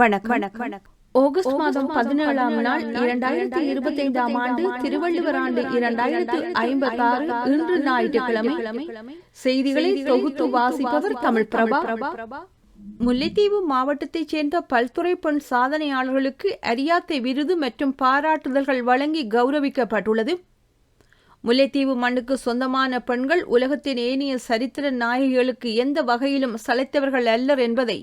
வணக்கம். வணக்கம். ஆகஸ்ட் மாதம் பதினேழாம் நாள் இரண்டாயிரத்தி இருபத்தி ஐந்தாம் ஆண்டு திருவள்ளுவர் ஆண்டு இரண்டாயிரத்தி ஐம்பத்தி ஆறு இன்று ஞாயிற்றுக்கிழமை. செய்திகளை தொகுத்து வாசிப்பவர் தமிழ் பிரபா முல்லைத்தீவு மாவட்டத்தைச் சேர்ந்த பல்துறை பெண் சாதனையாளர்களுக்கு அரியாத்தை விருது மற்றும் பாராட்டுதல்கள் வழங்கி கௌரவிக்கப்பட்டுள்ளது. முல்லைத்தீவு மண்ணுக்கு சொந்தமான பெண்கள் உலகத்தின் ஏனைய சரித்திர நாயகிகளுக்கு எந்த வகையிலும் சளைத்தவர்கள் அல்லர் என்பதை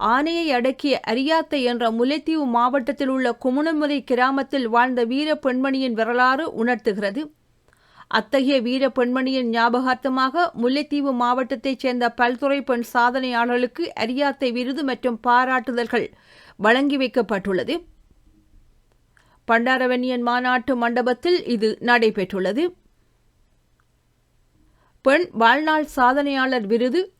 ஆனையை அடக்கிய அரியாத்தை என்ற முல்லைத்தீவு மாவட்டத்தில் உள்ள குமுணமுறை கிராமத்தில் வாழ்ந்த வீர பெண்மணியின் வரலாறு உணர்த்துகிறது. அத்தகைய வீர பெண்மணியின் ஞாபகார்த்தமாக முல்லைத்தீவு மாவட்டத்தைச் சேர்ந்த பல்துறை பெண் சாதனையாளர்களுக்கு அரியாத்தை விருது மற்றும் பாராட்டுதல்கள் வழங்கி வைக்கப்பட்டுள்ளது. பண்டாரவன்னியன் மாநாட்டு மண்டபத்தில் இது நடைபெற்றுள்ளது. பெண் வாழ்நாள் சாதனையாளர் விருது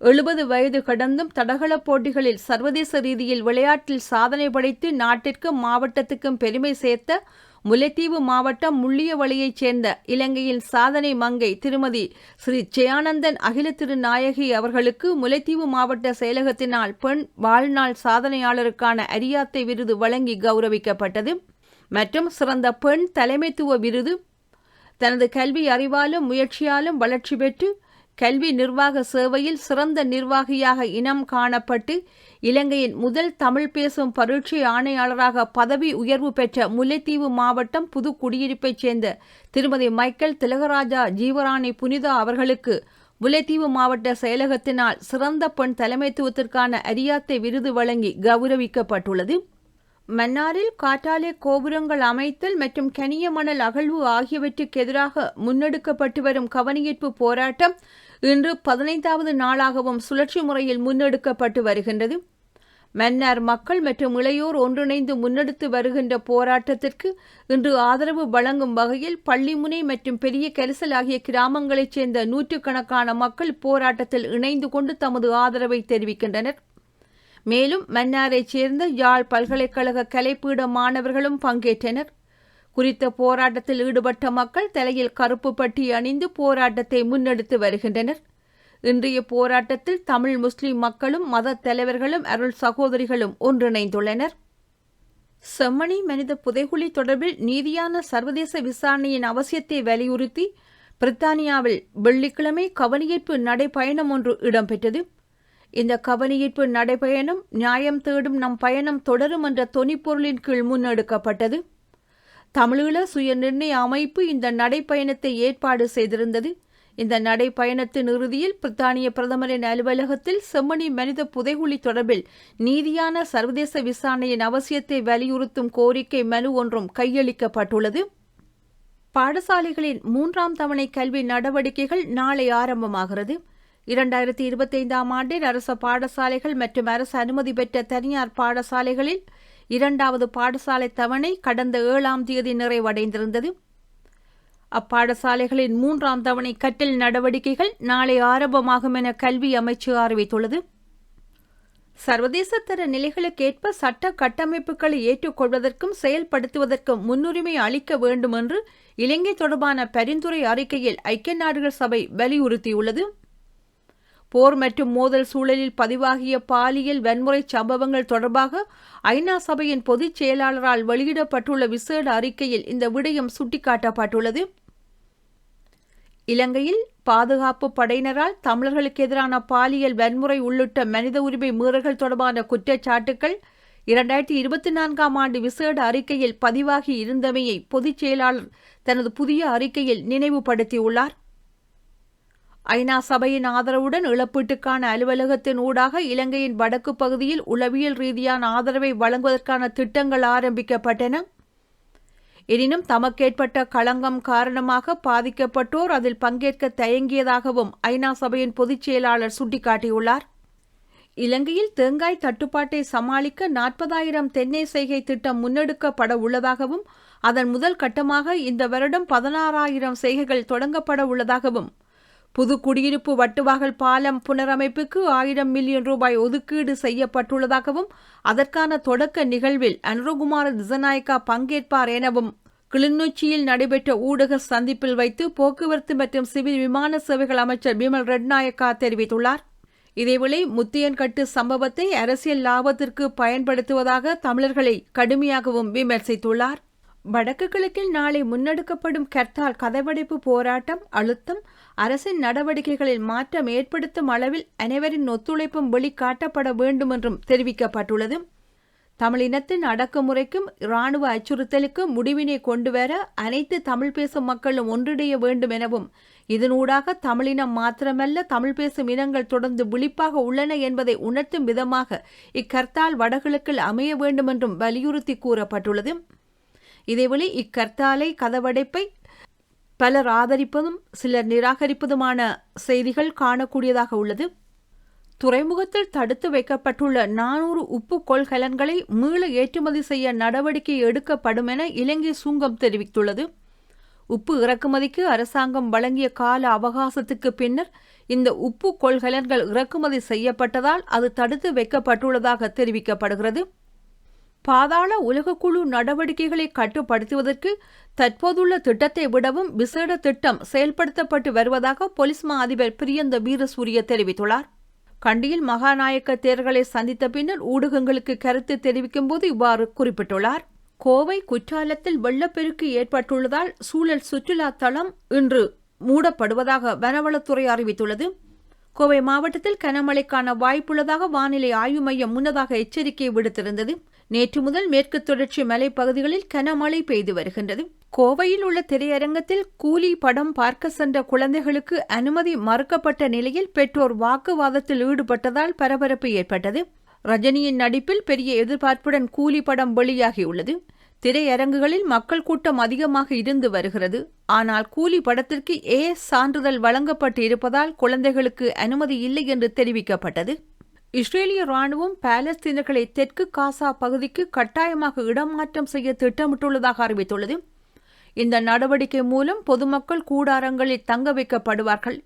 எழுபது வயது கடந்தும் தடகள போட்டிகளில் சர்வதேச ரீதியில் விளையாட்டில் சாதனை படைத்து நாட்டிற்கும் மாவட்டத்துக்கும் பெருமை சேர்த்த முல்லைத்தீவு மாவட்டம் முள்ளியவழியைச் சேர்ந்த இலங்கையின் சாதனை மங்கை திருமதி ஸ்ரீ ஜெயானந்தன் அகில திருநாயகி அவர்களுக்கு முல்லைத்தீவு மாவட்ட செயலகத்தினால் பெண் வாழ்நாள் சாதனையாளருக்கான அரியாத்தை விருது வழங்கி கௌரவிக்கப்பட்டது. மற்றும் சிறந்த பெண் தலைமைத்துவ விருது தனது கல்வி அறிவாலும் முயற்சியாலும் வளர்ச்சி பெற்று கல்வி நிர்வாக சேவையில் சிறந்த நிர்வாகியாக இனம் காணப்பட்டு இலங்கையின் முதல் தமிழ் பேசும் பரீட்சை ஆணையாளராக பதவி உயர்வு பெற்ற முல்லைத்தீவு மாவட்டம் புது குடியிருப்பைச் சேர்ந்த திருமதி மைக்கேல் திலகராஜா ஜீவராணி புனிதா அவர்களுக்கு முல்லைத்தீவு மாவட்ட செயலகத்தினால் சிறந்த பெண் தலைமைத்துவத்திற்கான அரியாத்தை விருது வழங்கி கௌரவிக்கப்பட்டுள்ளது. மன்னாரில் காற்றாலை கோபுரங்கள் அமைத்தல் மற்றும் கனிய மணல் அகழ்வு ஆகியவற்றுக்கு எதிராக முன்னெடுக்கப்பட்டு வரும் கவனியீர்ப்பு போராட்டம் இன்று பதினைந்தாவது நாளாகவும் சுழற்சி முறையில் முன்னெடுக்கப்பட்டு வருகின்றது. மன்னார் மக்கள் மற்றும் இளையோர் ஒன்றிணைந்து முன்னெடுத்து வருகின்ற போராட்டத்திற்கு இன்று ஆதரவு வழங்கும் வகையில் பள்ளிமுனை மற்றும் பெரிய கரிசல் ஆகிய கிராமங்களைச் சேர்ந்த நூற்றுக்கணக்கான மக்கள் போராட்டத்தில் இணைந்து கொண்டு தமது ஆதரவை தெரிவிக்கின்றனர். மேலும் மன்னாரைச் சேர்ந்த யாழ் பல்கலைக்கழக கலைப்பீட மாணவர்களும் பங்கேற்றனர். குறித்த போராட்டத்தில் ஈடுபட்ட மக்கள் தலையில் கருப்பு பட்டி அணிந்து போராட்டத்தை முன்னெடுத்து வருகின்றனர். இன்றைய போராட்டத்தில் தமிழ் முஸ்லிம் மக்களும் மத தலைவர்களும் அருள் சகோதரிகளும் ஒன்றிணைந்துள்ளனர். செம்மணி மனித புதைகுழி தொடர்பில் நீதியான சர்வதேச விசாரணையின் அவசியத்தை வலியுறுத்தி பிரித்தானியாவில் வெள்ளிக்கிழமை கவனியீர்ப்பு நடைபயணம் ஒன்று இடம்பெற்றது. இந்த கவனியீர்ப்பு நடைபயணம் நியாயம் தேடும் நம் பயணம் தொடரும் என்ற தொனிப்பொருளின் கீழ் முன்னெடுக்கப்பட்டது. தமிழீழ சுய நிர்ணய அமைப்பு இந்த நடைப்பயணத்தை ஏற்பாடு செய்திருந்தது. இந்த நடைப்பயணத்தின் இறுதியில் பிரித்தானிய பிரதமரின் அலுவலகத்தில் செம்மணி மனித புதைகுழி தொடர்பில் நீதியான சர்வதேச விசாரணையின் அவசியத்தை வலியுறுத்தும் கோரிக்கை மனு ஒன்றும் கையளிக்கப்பட்டுள்ளது. பாடசாலைகளின் மூன்றாம் தவணை கல்வி நடவடிக்கைகள் நாளை ஆரம்பமாகிறது. இரண்டாயிரத்தி இருபத்தைந்தாம் ஆண்டில் அரச பாடசாலைகள் மற்றும் அரசு அனுமதி பெற்ற தனியார் பாடசாலைகளில் இரண்டாவது பாடசாலை தவணை கடந்த ஏழாம் தேதி நிறைவடைந்திருந்தது. அப்பாடசாலைகளின் மூன்றாம் தவணை கற்றல் நடவடிக்கைகள் நாளை ஆரம்பமாகும் என கல்வி அமைச்சு அறிவித்துள்ளது. சர்வதேச தர நிலைகளுக்கேற்ப சட்ட கட்டமைப்புகளை ஏற்றுக்கொள்வதற்கும் செயல்படுத்துவதற்கும் முன்னுரிமை அளிக்க வேண்டும் என்று இலங்கை தொடர்பான பரிந்துரை அறிக்கையில் ஐக்கிய நாடுகள் சபை வலியுறுத்தியுள்ளது. போர் மற்றும் மோதல் சூழலில் பதிவாகிய பாலியல் வன்முறை சம்பவங்கள் தொடர்பாக ஐநா சபையின் பொதுச் செயலாளரால் வெளியிடப்பட்டுள்ள விசேட அறிக்கையில் இந்த விடயம் சுட்டிக்காட்டப்பட்டுள்ளது. இலங்கையில் பாதுகாப்பு படையினரால் தமிழர்களுக்கு எதிரான பாலியல் வன்முறை உள்ளிட்ட மனித உரிமை மீறல்கள் தொடர்பான குற்றச்சாட்டுக்கள் இரண்டாயிரத்தி இருபத்தி நான்காம் ஆண்டு விசேட அறிக்கையில் பதிவாகி இருந்தமையை பொதுச் செயலாளர் தனது புதிய அறிக்கையில் நினைவுபடுத்தியுள்ளார். ஐநா சபையின் ஆதரவுடன் இழப்பீட்டுக்கான அலுவலகத்தின் ஊடாக இலங்கையின் வடக்கு பகுதியில் உளவியல் ரீதியான ஆதரவை வழங்குவதற்கான திட்டங்கள் ஆரம்பிக்கப்பட்டன. எனினும் தமக்கேற்பட்ட களங்கம் காரணமாக பாதிக்கப்பட்டோர் அதில் பங்கேற்க தயங்கியதாகவும் ஐநா சபையின் பொதுச் செயலாளர் சுட்டிக்காட்டியுள்ளார். இலங்கையில் தேங்காய் தட்டுப்பாட்டை சமாளிக்க நாற்பதாயிரம் தென்னை செய்கை திட்டம் முன்னெடுக்கப்பட உள்ளதாகவும் அதன் முதல் கட்டமாக இந்த வருடம் பதினாறாயிரம் செய்கைகள் தொடங்கப்பட உள்ளதாகவும் புது குடியிருப்பு வட்டுவாகல் பாலம் புனரமைப்புக்கு ஆயிரம் மில்லியன் ரூபாய் ஒதுக்கீடு செய்யப்பட்டுள்ளதாகவும் அதற்கான தொடக்க நிகழ்வில் அனுரகுமார திசநாயக்கா பங்கேற்பார் எனவும் கிளிநொச்சியில் நடைபெற்ற ஊடக சந்திப்பில் வைத்து போக்குவரத்து மற்றும் சிவில் விமான சேவைகள் அமைச்சர் பிமல் ரெட்நாயக்கா தெரிவித்துள்ளார். இதேவேளை முத்தியன்கட்டு சம்பவத்தை அரசியல் லாபத்திற்கு பயன்படுத்துவதாக தமிழர்களை கடுமையாகவும் விமர்சித்துள்ளார். வடக்கு கிழக்கில் நாளை முன்னெடுக்கப்படும் கர்த்தால் கதவடைப்பு போராட்டம் அழுத்தம் அரசின் நடவடிக்கைகளில் மாற்றம் ஏற்படுத்தும் அளவில் அனைவரின் ஒத்துழைப்பும் வெளிக்காட்டப்பட வேண்டும் என்றும் தெரிவிக்கப்பட்டுள்ளது. தமிழினத்தின் அடக்குமுறைக்கும் இராணுவ அச்சுறுத்தலுக்கும் முடிவினை கொண்டுவர அனைத்து தமிழ் பேசும் மக்களும் ஒன்றிணைய வேண்டும் எனவும் இதனூடாக தமிழினம் மாத்திரமல்ல தமிழ் பேசும் இனங்கள் தொடர்ந்து விழிப்பாக உள்ளன என்பதை உணர்த்தும் விதமாக இக்கர்த்தால் வடகிழக்கில் அமைய வேண்டும் என்றும் வலியுறுத்தி கூறப்பட்டுள்ளது. இதேவேளை இக்கர்த்தாலை கதவடைப்பை பலர் ஆதரிப்பதும் சிலர் நிராகரிப்பதுமான செய்திகள் காணக்கூடியதாக உள்ளது. துறைமுகத்தில் தடுத்து வைக்கப்பட்டுள்ள நானூறு உப்பு கொள்கலன்களை மீள ஏற்றுமதி செய்ய நடவடிக்கை எடுக்கப்படும் என இலங்கை சுங்கம் தெரிவித்துள்ளது. உப்பு இறக்குமதிக்கு அரசாங்கம் வழங்கிய கால அவகாசத்துக்கு பின்னர் இந்த உப்பு கொள்கலன்கள் இறக்குமதி செய்யப்பட்டதால் அது தடுத்து வைக்கப்பட்டுள்ளதாக தெரிவிக்கப்படுகிறது. பாதாள உலகக்குழு நடவடிக்கைகளை கட்டுப்படுத்துவதற்கு தற்போதுள்ள திட்டத்தை விடவும் விசேட திட்டம் செயல்படுத்தப்பட்டு வருவதாக பொலிஸ் மா அதிபர் பிரியந்த வீரசூரிய தெரிவித்துள்ளார். கண்டியில் மகாநாயக்க தேர்தலை சந்தித்த பின்னர் ஊடகங்களுக்கு கருத்து தெரிவிக்கும் போது இவ்வாறு குறிப்பிட்டுள்ளார். கோவை குற்றாலத்தில் வெள்ளப்பெருக்கு ஏற்பட்டுள்ளதால் சூழல் சுற்றுலா தளம் இன்று மூடப்படுவதாக வனவளத்துறை அறிவித்துள்ளது. கோவை மாவட்டத்தில் கனமழைக்கான வாய்ப்புள்ளதாக வானிலை ஆய்வு மையம் முன்னதாக எச்சரிக்கை விடுத்திருந்தது. நேற்று முதல் மேற்கு தொடர்ச்சி மலைப்பகுதிகளில் கனமழை பெய்து வருகின்றது. கோவையில் உள்ள திரையரங்கத்தில் கூலி படம் பார்க்க சென்ற குழந்தைகளுக்கு அனுமதி மறுக்கப்பட்ட நிலையில் பெற்றோர் வாக்குவாதத்தில் ஈடுபட்டதால் பரபரப்பு ஏற்பட்டது. ரஜினியின் நடிப்பில் பெரிய எதிர்பார்ப்புடன் கூலி படம் வெளியாகியுள்ளது. திரையரங்குகளில் மக்கள் கூட்டம் அதிகமாக இருந்து வருகிறது. ஆனால் கூலி படத்திற்கு ஏ சான்றிதழ் வழங்கப்பட்டு இருப்பதால் குழந்தைகளுக்கு அனுமதி இல்லை என்று தெரிவிக்கப்பட்டது. இஸ்ரேலிய ராணுவம் பாலஸ்தீனர்களை தெற்கு காசா பகுதிக்கு கட்டாயமாக இடமாற்றம் செய்ய திட்டமிட்டுள்ளதாக அறிவித்துள்ளது. இந்த நடவடிக்கை மூலம் பொதுமக்கள் கூடாரங்களில் தங்க வைக்கப்படுவார்கள்.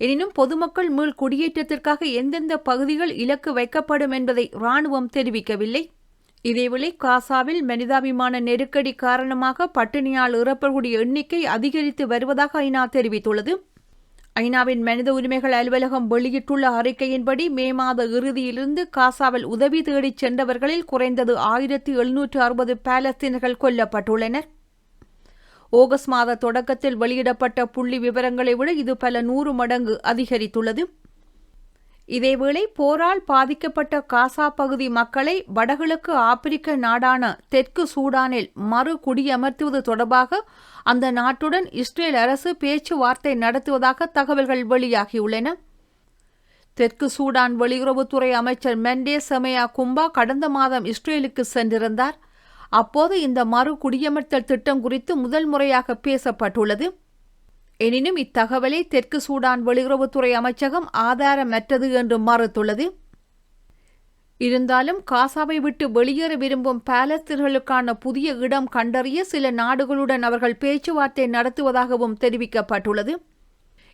எனினும் பொதுமக்கள் மீள் குடியேற்றத்திற்காக எந்தெந்த பகுதிகள் இலக்கு வைக்கப்படும் என்பதை ராணுவம் தெரிவிக்கவில்லை. இதேவேளை காசாவில் மனிதாபிமான நெருக்கடி காரணமாக பட்டினியால் இறப்பக்கூடிய எண்ணிக்கை அதிகரித்து வருவதாக ஐநா தெரிவித்துள்ளது. ஐநாவின் மனித உரிமைகள் அலுவலகம் வெளியிட்டுள்ள அறிக்கையின்படி மே மாத இறுதியிலிருந்து காசாவில் உதவி தேடிச் சென்றவர்களில் குறைந்தது ஆயிரத்தி எழுநூற்று அறுபது பாலஸ்தீனர்கள் கொல்லப்பட்டுள்ளனர். ஆகஸ்ட் மாத தொடக்கத்தில் வெளியிடப்பட்ட புள்ளி விவரங்களை விட இது பல நூறு மடங்கு அதிகரித்துள்ளது. இதேவேளை போரால் பாதிக்கப்பட்ட காசா பகுதி மக்களை வடகிழக்கு ஆப்பிரிக்க நாடான தெற்கு சூடானில் மறு குடியமர்த்துவது தொடர்பாக அந்த நாட்டுடன் இஸ்ரேல் அரசு பேச்சுவார்த்தை நடத்துவதாக தகவல்கள் வெளியாகியுள்ளன. தெற்கு சூடான் வெளியுறவுத்துறை அமைச்சர் மெண்டே செமையா கும்பா கடந்த மாதம் இஸ்ரேலுக்கு சென்றிருந்தார். அப்போது இந்த மறு குடியமர்த்தல் திட்டம் குறித்து முதல் முறையாக பேசப்பட்டுள்ளது. எனினும் இத்தகவலை தெற்கு சூடான் வெளியுறவுத்துறை அமைச்சகம் ஆதாரமற்றது என்று மறுத்துள்ளது. இருந்தாலும் காசாவை விட்டு வெளியேற விரும்பும் பாலஸ்தீனர்களுக்கான புதிய இடம் கண்டறிய சில நாடுகளுடன் அவர்கள் பேச்சுவார்த்தை நடத்துவதாகவும் தெரிவிக்கப்பட்டுள்ளது.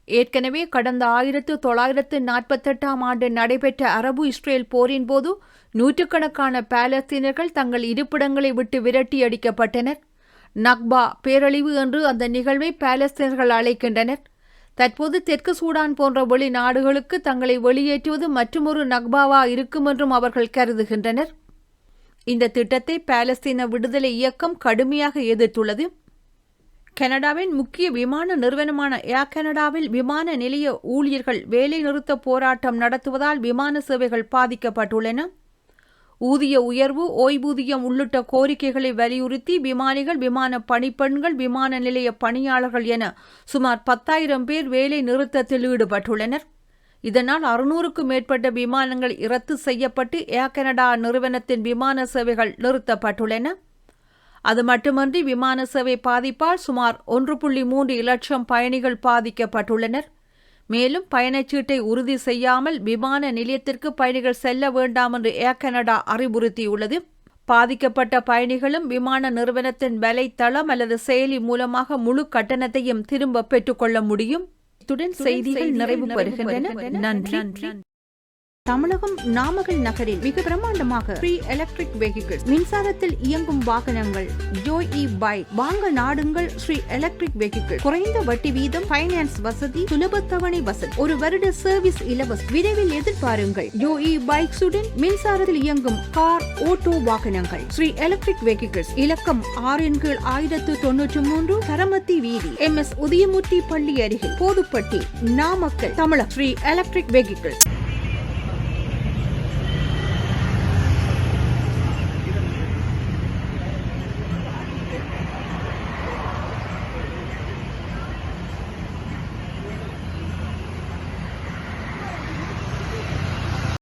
ஏற்கனவே கடந்த ஆயிரத்து தொள்ளாயிரத்து நாற்பத்தெட்டாம் ஆண்டு நடைபெற்ற அரபு இஸ்ரேல் போரின் போது நூற்றுக்கணக்கான பாலஸ்தீனர்கள் தங்கள் இருப்பிடங்களை விட்டு விரட்டி அடிக்கப்பட்டனர். நக்பா பேரழிவு என்று அந்த நிகழ்வை பாலஸ்தீனர்கள் அழைக்கின்றனர். தற்போது தெற்கு சூடான் போன்ற வெளிநாடுகளுக்கு தங்களை வெளியேற்றுவது மற்றொரு நக்பாவா இருக்கும் என்றும் அவர்கள் கருதுகின்றனர். இந்த திட்டத்தை பாலஸ்தீன விடுதலை இயக்கம் கடுமையாக எதிர்த்துள்ளது. கனடாவின் முக்கிய விமான நிறுவனமான ஏர் கனடாவில் விமான நிலைய ஊழியர்கள் வேலைநிறுத்த போராட்டம் நடத்துவதால் விமான சேவைகள் பாதிக்கப்பட்டுள்ளன. ஊதிய உயர்வு ஓய்வூதியம் உள்ளிட்ட கோரிக்கைகளை வலியுறுத்தி விமானிகள் விமான பணிப்பெண்கள் விமான நிலைய பணியாளர்கள் என சுமார் பத்தாயிரம் பேர் வேலை நிறுத்தத்தில் ஈடுபட்டுள்ளனர். இதனால் அறுநூறுக்கும் மேற்பட்ட விமானங்கள் இரத்து செய்யப்பட்டு ஏர் கனடா நிறுவனத்தின் விமான சேவைகள் நிறுத்தப்பட்டுள்ளன. அது மட்டுமன்றி விமான சேவை பாதிப்பால் சுமார் ஒன்று புள்ளி மூன்று இலட்சம் பயணிகள் பாதிக்கப்பட்டுள்ளனர். மேலும் பயணச்சீட்டை உறுதி செய்யாமல் விமான நிலையத்திற்கு பயணிகள் செல்ல வேண்டாம் என்று ஏர் கனடா அறிவுறுத்தியுள்ளது. பாதிக்கப்பட்ட பயணிகளும் விமான நிறுவனத்தின் வலைத்தளம் அல்லது செயலி மூலமாக முழு கட்டணத்தையும் திரும்ப பெற்றுக்கொள்ள முடியும். இத்துடன் செய்திகள் நிறைவு பெறுகின்றன. நன்றி. தமிழகம் நாமக்கல் நகரில் மிக பிரம்மாண்டமாக ஃப்ரீ எலக்ட்ரிக் வெஹிக்கிள் மின்சாரத்தில் இயங்கும் வாகனங்கள் ஜோய் இ பைக் வாங்க நாடுங்கள் ஸ்ரீ எலக்ட்ரிக் வெஹிக்கிள் குறைந்த வட்டி வீதம் ஃபைனான்ஸ் வசதி சுலபத்தவணை வசதி ஒரு வருட சர்வீஸ் இலவசம் விரைவில் எதிர்பாருங்கள். ஜோஇ பைக்ஸுடன் மின்சாரத்தில் இயங்கும் கார் ஓட்டோ வாகனங்கள் ஸ்ரீ எலக்ட்ரிக் வெஹிக்கிள்ஸ் இலக்கம் ஆறின் கீழ் ஆயிரத்து தொன்னூற்று மூன்று கரமத்தி வீதி எம் எஸ் உதயமூர்த்தி பள்ளி அருகில் போதுப்பட்டி நாமக்கல் தமிழக ஸ்ரீ எலக்ட்ரிக் வெஹிக்கிள்ஸ்